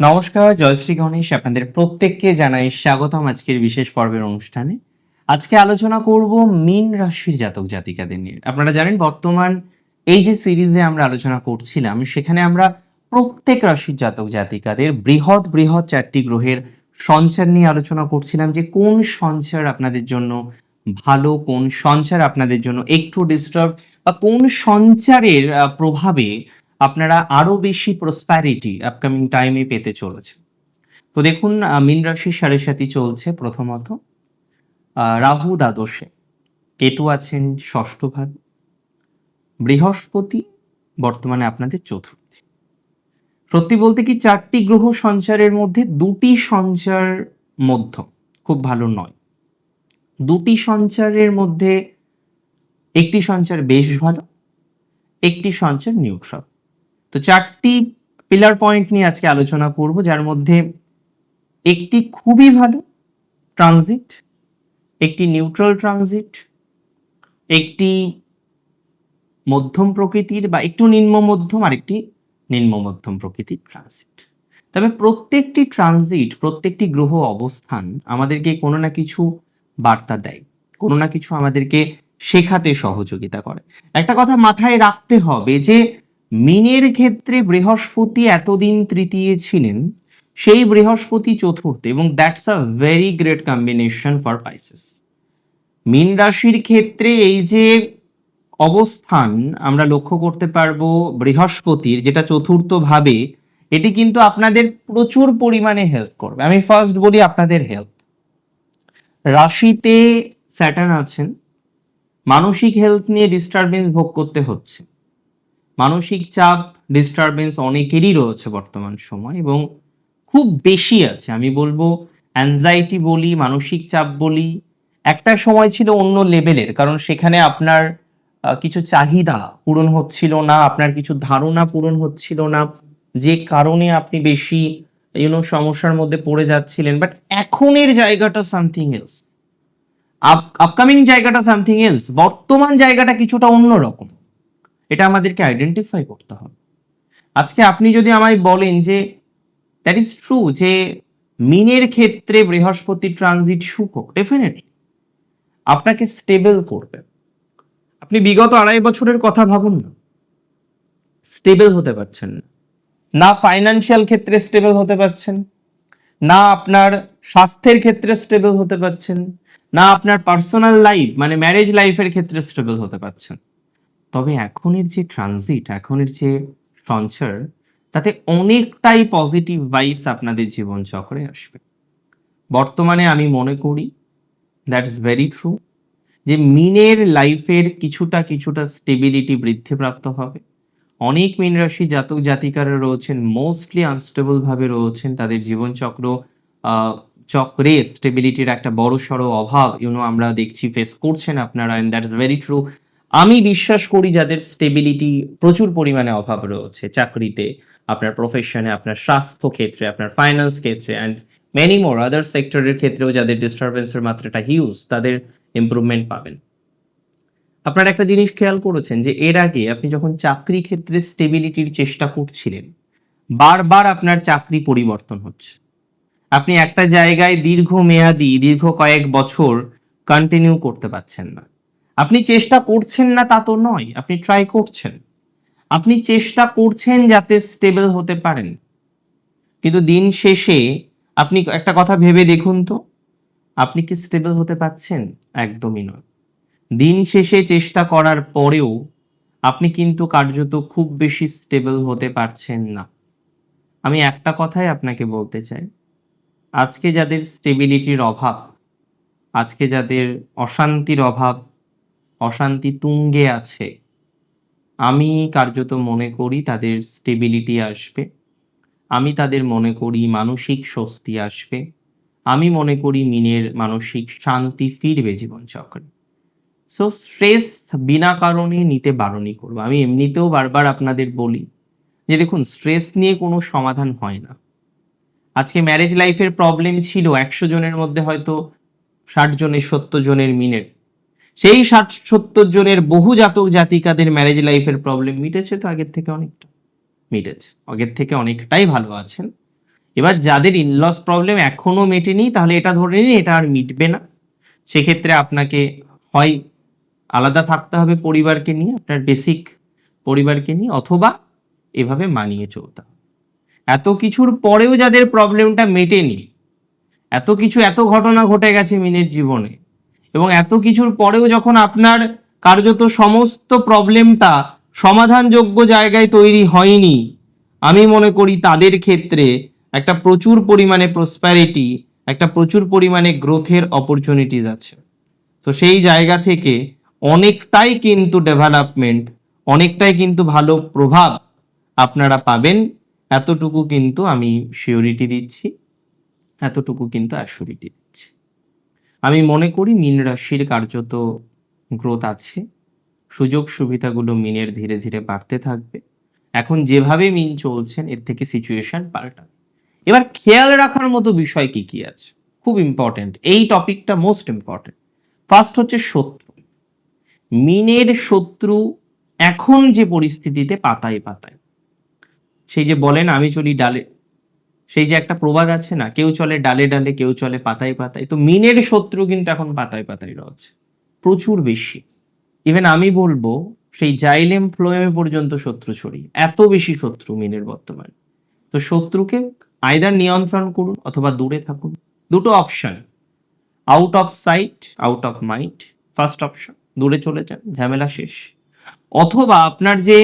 নমস্কার, জয়শ্রী গণেশ আপনাদের প্রত্যেককে জানাই স্বাগতম আজকের বিশেষ পর্বের অনুষ্ঠানে। আজকে আলোচনা করব মীন রাশির জাতক জাতিকাদের নিয়ে। আপনারা জানেন বর্তমান এই যে সিরিজে আমরা আলোচনা করছিলাম, সেখানে আমরা প্রত্যেক রাশির জাতক জাতিকাদের বৃহৎ বৃহৎ চারটি গ্রহের সঞ্চার নিয়ে আলোচনা করছিলাম যে কোন সঞ্চার আপনাদের জন্য ভালো, কোন সঞ্চার আপনাদের জন্য একটু ডিস্টার্ব বা কোন সঞ্চারের প্রভাবে আপনারা আরও বেশি প্রসপ্যারিটি আপকামিং টাইমে পেতে চলেছে তো দেখুন মীন রাশির সাড়ে সাথী চলছে প্রথমত। রাহু দ্বাদশে, কেতু আছেন ষষ্ঠ ভাগ। বৃহস্পতি বর্তমানে আপনাদের চতুর্থে। সত্যি বলতে কি চারটি গ্রহ সঞ্চারের মধ্যে দুটি সঞ্চার মধ্য, খুব ভালো নয়। দুটি সঞ্চারের মধ্যে একটি সঞ্চার বেশ ভালো, একটি সঞ্চার নিউট্রাল তো চারটি পিলার পয়েন্ট নিয়ে আজকে আলোচনা করব, যার মধ্যে একটি খুবই ভালো ট্রানজিট একটি নিউট্রাল ট্রানজিট একটি মধ্যম প্রকৃতির বা একটু নিম্ন মধ্যম আর একটি নিম্ন মধ্যম প্রকৃতির ট্রানজিট তবে প্রত্যেকটি ট্রানজিট প্রত্যেকটি গ্রহ অবস্থান আমাদেরকে কোনো না কিছু বার্তা দেয়, কোনো না কিছু আমাদেরকে শেখাতে সহযোগিতা করে। একটা কথা মাথায় রাখতে হবে যে মিনের ক্ষেত্রে বৃহস্পতি এতদিন তৃতীয় ছিলেন, সেই বৃহস্পতি চতুর্থ, এবং that's a very great combination for Pisces মিন রাশির ক্ষেত্রে এই যে অবস্থান আমরা লক্ষ্য করতে পারব বৃহস্পতির, যেটা চতুর্থ ভাবে, এটি কিন্তু আপনাদের প্রচুর পরিমাণে হেল্প করবে। আমি ফার্স্ট বলি আপনাদের হেল্প রাশিতে স্যাটার্ন আছেন, মানসিক হেলথ নিয়ে ডিস্টারবেন্স ভোগ করতে হচ্ছে। মানসিক চাপ ডিস্টারবেন্স অনেকেরই রয়েছে বর্তমান সময় এবং খুব বেশি আছে। আমি বলব অ্যাংজাইটি বলি, মানসিক চাপ বলি, একটা সময় ছিল অন্য লেভেলের কারণ সেখানে আপনার কিছু চাহিদা পূরণ হচ্ছিল না, আপনার কিছু ধারণা পূরণ হচ্ছিল না, যে কারণে আপনি বেশি ইউনো সমস্যার মধ্যে পড়ে যাচ্ছিলেন। বাট এখনের জায়গাটা সামথিং এলস আপকামিং জায়গাটা সামথিং এলস বর্তমান জায়গাটা কিছুটা অন্যরকম। এটা আমাদেরকে আইডেন্টিফাই করতে হবে। আজকে আপনি যদি আমায় বলেন যে দ্যাট ইজ ট্রু যে মিনের ক্ষেত্রে বৃহস্পতি ট্রানজিট শুভ ডেফিনেটলি আপনাকে স্টেবল করবে। আপনি বিগত আড়াই বছরের কথা ভাবুন না। স্টেবল হতে পারছেন না। না ফাইনান্সিয়াল ক্ষেত্রে স্টেবল হতে পারছেন, না আপনার স্বাস্থ্যের ক্ষেত্রে স্টেবল হতে পারছেন, না আপনার পার্সোনাল লাইফ মানে ম্যারেজ লাইফের ক্ষেত্রে স্টেবল হতে পারছেন। তবে এখনের যে ট্রানজিট এখনের যে সঞ্চার, তাতে অনেকটাই পজিটিভ ভাইবস আপনাদের জীবন চক্রে আসবে। বর্তমানে আমি মনে করি দ্যাট ইজ ভেরি ট্রু যে মিনের লাইফের কিছুটা কিছুটা স্টেবিলিটি বৃদ্ধিপ্রাপ্ত হবে। অনেক মিন রাশি জাতক জাতিকারা রয়েছেন মোস্টলি আনস্টেবল ভাবে রয়েছেন, তাদের জীবনচক্র চক্রে স্টেবিলিটির একটা বড় সড়ো অভাব ইউনো আমরা দেখছি ফেস করছেন আপনারা এন্ড দ্যাট ভেরি ট্রু আমি বিশ্বাস করি যাদের স্টেবিলিটি প্রচুর পরিমাণে অভাব রয়েছে চাকরিতে, আপনার প্রফেশনে আপনার স্বাস্থ্য ক্ষেত্রে, আপনার ফাইন্যান্স ক্ষেত্রে অ্যান্ড মেনি মোর আদার সেক্টরের ক্ষেত্রেও যাদের ডিস্টারবেন্সের মাত্রাটা হিউজ তাদের ইমপ্রুভমেন্ট পাবেন। আপনারা একটা জিনিস খেয়াল করেছেন যে এর আগে আপনি যখন চাকরি ক্ষেত্রে স্টেবিলিটির চেষ্টা করছিলেন, বারবার আপনার চাকরি পরিবর্তন হচ্ছে। আপনি একটা জায়গায় দীর্ঘ মেয়াদি দীর্ঘ কয়েক বছর কন্টিনিউ করতে পারছেন না। আপনি চেষ্টা করছেন না তা তো নয়, আপনি ট্রাই করছেন। আপনি চেষ্টা করছেন যাতে স্টেবল হতে পারেন। কিন্তু দিন শেষে আপনি একটা কথা ভেবে দেখুন তো, আপনি কি স্টেবল হতে পারছেন একদমই নয়। দিন শেষে চেষ্টা করার পরেও আপনি কিন্তু কার্যত খুব বেশি স্টেবল হতে পারছেন না। আমি একটা কথাই আপনাকে বলতে চাই। আজকে যাদের স্টেবিলিটির অভাব, আজকে যাদের অশান্তির অভাব অশান্তি তুঙ্গে আছে। আমি কার্যত মনে করি তাদের স্টেবিলিটি আসবে। আমি তাদের মনে করি মানসিক স্বস্তি আসবে। আমি মনে করি মিনের মানসিক শান্তি ফিরবে জীবনচক্রে। সো স্ট্রেস বিনা কারণে নিতে বারণই করব। আমি এমনিতেও বারবার আপনাদের বলি যে, দেখুন স্ট্রেস নিয়ে কোনো সমাধান হয় না। আজকে ম্যারেজ লাইফের প্রবলেম ছিল একশো জনের মধ্যে হয়তো ষাট জনের, সত্তর জনের মিনের। সেই ষাট সত্তর জনের বহু জাতক জাতিকাদের ম্যারেজ লাইফের প্রবলেম মিটেছে তো আগের থেকে অনেকটা, মিটেছে। আগের থেকে অনেকটাই ভালো আছেন। এবার যাদের ইনলস প্রবলেম এখনও মেটেনি, তাহলে এটা ধরে নিন, এটা আর মিটবে না। সেক্ষেত্রে আপনাকে হয় আলাদা থাকতে হবে পরিবারকে নিয়ে, আপনার বেসিক পরিবারকে নিয়ে, অথবা এভাবে মানিয়ে চলতে এত কিছুর পরেও যাদের প্রবলেমটা মেটেনি, এত কিছু, এত ঘটনা ঘটে গেছে মিনের জীবনে এবং এত কিছুর পরেও যখন আপনার কার্যত সমস্ত প্রবলেমটা সমাধানযোগ্য জায়গায় তৈরি হয়নি, আমি মনে করি তাদের ক্ষেত্রে একটা প্রচুর পরিমাণে প্রসপ্যারিটি একটা প্রচুর পরিমাণে গ্রোথের অপরচুনিটিস আছে। তো সেই জায়গা থেকে অনেকটাই কিন্তু ডেভেলপমেন্ট অনেকটাই কিন্তু ভালো প্রভাব আপনারা পাবেন। এতটুকু কিন্তু আমি শিওরিটি দিচ্ছি, এতটুকু কিন্তু অ্যাসুরিটি দিচ্ছি। আমি মনে করি মিন রাশির কার্যত গ্রোথ আছে। সুযোগ সুবিধাগুলো মিনের ধীরে ধীরে বাড়তে থাকবে। এখন যেভাবে মিন চলছেন, এর থেকে সিচুয়েশন পাল্টাবে। এবার খেয়াল রাখার মতো বিষয় কি কি আছে? খুব ইম্পর্টেন্ট এই টপিকটা মোস্ট ইম্পর্টেন্ট ফার্স্ট হচ্ছে শত্রু। মিনের শত্রু এখন যে পরিস্থিতিতে পাতায় পাতায়। সেই যে বলেন, আমি চলি ডালে সেই যে একটা প্রবাদ আছে না, কেউ চলে ডালে ডালে, কেউ চলে পাতায় পাতায়, তো মিনের শত্রু কিন্তু এখন পাতায় পাতায় রয়েছে, প্রচুর বেশি। ইভেন আমি বলব, সেই জাইলেম ফ্লোয়েমে পর্যন্ত শত্রু ছড়ি এত বেশি শত্রু মিনের বর্তমানে। তো শত্রুকে আইদার নিয়ন্ত্রণ করুন অথবা দূরে থাকুন। দুটো option out of sight out of mind first option দূরে চলে যান, ঝামেলা শেষ। অথবা আপনার যে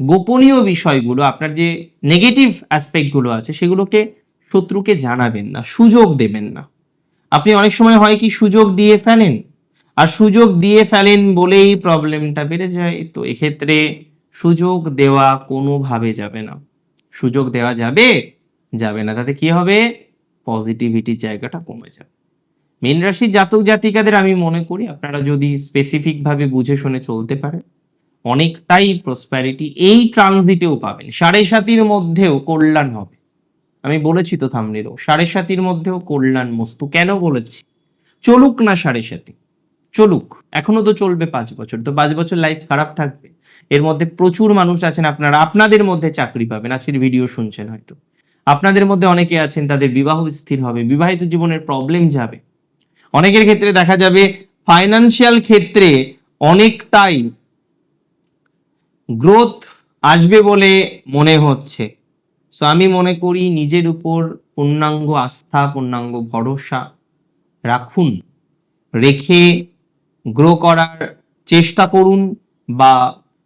গোপনীয় বিষয়গুলো, আপনার যে নেগেটিভ অ্যাসপেক্টগুলো আছে, সেগুলোকে শত্রুকে জানাবেন না, সুযোগ দেবেন না। আপনি অনেক সময় হয় কি, সুযোগ দিয়ে ফেলেন, আর সুযোগ দিয়ে ফেলেন বলেই প্রবলেমটা বেড়ে যায়। তো এক্ষেত্রে সুযোগ দেওয়া কোনোভাবে যাবে না। সুযোগ দেওয়া যাবে যাবে না, তাতে কি হবে? পজিটিভিটির জায়গাটা কমে যাবে। মীন রাশির জাতক জাতিকাদের আমি মনে করি, আপনারা যদি স্পেসিফিক ভাবে বুঝে শুনে চলতে পারেন অনেকটাই প্রসপ্যারিটি এই ট্রানজিটেও পাবেন। সাড়ে সাতির মধ্যেও কল্যাণ হবে। আমি বলেছি তো থামনেরও সাড়ে সাতির মধ্যেও কল্যাণ মস্তু। কেন বলেছি? চলুক না সাড়ে সাতি। চলুক। এখনও তো চলবে পাঁচ বছর। তো পাঁচ বছর লাইফ খারাপ থাকবে। এর মধ্যে প্রচুর মানুষ আছেন। আপনারা আপনাদের মধ্যে চাকরি পাবেন। আজকের ভিডিও শুনছেন হয়তো। আপনাদের মধ্যে অনেকে আছেন, তাদের বিবাহ স্থির হবে, বিবাহিত জীবনের প্রবলেম যাবে। অনেকের ক্ষেত্রে দেখা যাবে ফাইনান্সিয়াল ক্ষেত্রে অনেকটাই গ্রোথ আসবে বলে মনে হচ্ছে। সো আমি মনে করি নিজের উপর পূর্ণাঙ্গ আস্থা, পূর্ণাঙ্গ ভরসা রাখুন। রেখে গ্রো করার চেষ্টা করুন বা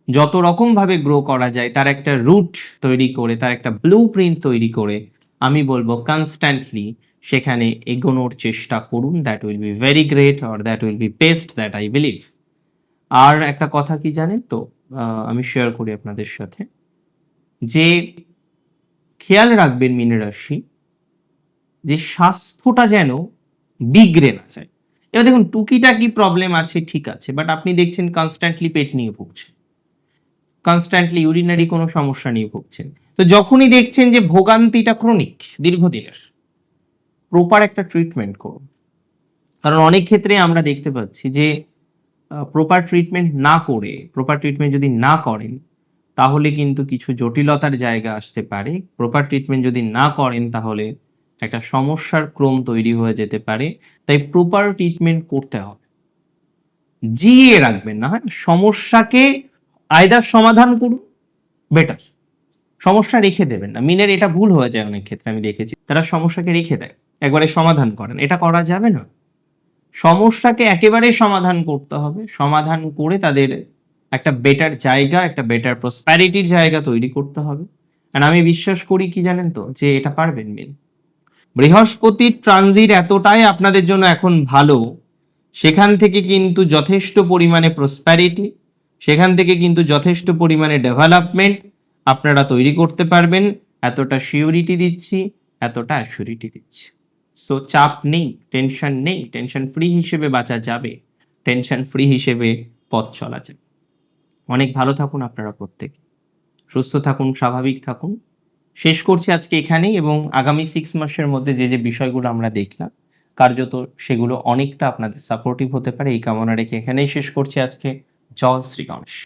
যত রকমভাবে গ্রো করা যায়, তার একটা রুট তৈরি করে, তার একটা ব্লু প্রিন্ট তৈরি করে, আমি বলব কনস্ট্যান্টলি সেখানে এগোনোর চেষ্টা করুন। That will be very great or that will be best that I believe আর একটা কথা কি জানেন তো? আমি শেয়ার করি আপনাদের সাথে। যে খেয়াল রাখবেন মীন রাশি, যে স্বাস্থ্যটা যেন বিগড়ে না যায়। এবার দেখুন, টুকিটাকি প্রবলেম আছে, ঠিক আছে বাট আপনি দেখছেন কনস্ট্যান্টলি পেট নিয়ে ভুগছেন। কনস্ট্যান্টলি ইউরিনারি কোনো সমস্যা নিয়ে ভুগছেন। তো যখনই দেখছেন যে ভোগান্তিটা ক্রনিক দীর্ঘদিনের প্রপার একটা ট্রিটমেন্ট করুন। কারণ অনেক ক্ষেত্রে আমরা দেখতে পাচ্ছি যে প্রপার ট্রিটমেন্ট না করে প্রপার ট্রিটমেন্ট যদি না করেন, তাহলে কিন্তু কিছু জটিলতার জায়গা আসতে পারে। প্রপার ট্রিটমেন্ট যদি না করেন, তাহলে একটা সমস্যার ক্রম তৈরি হয়ে যেতে পারে। তাই প্রপার ট্রিটমেন্ট করতে হবে। জিয়ে রাখবেন না হ্যাঁ? সমস্যাকে আয়দার সমাধান করুন বেটার সমস্যা রেখে দেবেন না। মিনের এটা ভুল হয়ে যায় অনেক ক্ষেত্রে, আমি দেখেছি। তারা সমস্যাকে রেখে দেয়, একবারে সমাধান করেন। এটা করা যাবে না। সমস্যাকে একেবারে সমাধান করতে হবে। সমাধান করে তাদের একটা বেটার জায়গা, একটা বেটার প্রসপ্যারিটির জায়গা তৈরি করতে হবে। আর আমি বিশ্বাস করি কি জানেন তো? যে এটা পারবেন মিন বৃহস্পতির ট্রানজিট এতটাই আপনাদের জন্য এখন ভালো, সেখান থেকে কিন্তু যথেষ্ট পরিমাণে প্রসপ্যারিটি সেখান থেকে কিন্তু যথেষ্ট পরিমাণে ডেভেলপমেন্ট আপনারা তৈরি করতে পারবেন। এতটা সিউরিটি দিচ্ছি, এতটা অ্যাসিউরিটি দিচ্ছি। সো চাপ নেই টেনশন নেই টেনশন ফ্রি হিসেবে বাঁচা যাবে টেনশন ফ্রি হিসেবে পথ চলা যাবে। অনেক ভালো থাকুন আপনারা প্রত্যেকে। সুস্থ থাকুন, স্বাভাবিক থাকুন। শেষ করছি আজকে এখানেই এবং আগামী সিক্স মাসের মধ্যে যে যে বিষয়গুলো আমরা দেখলাম, কার্যত সেগুলো অনেকটা আপনাদের সাপোর্টিভ হতে পারে। এই কামনা রেখে এখানেই শেষ করছি আজকে। জয় শ্রী গণেশ।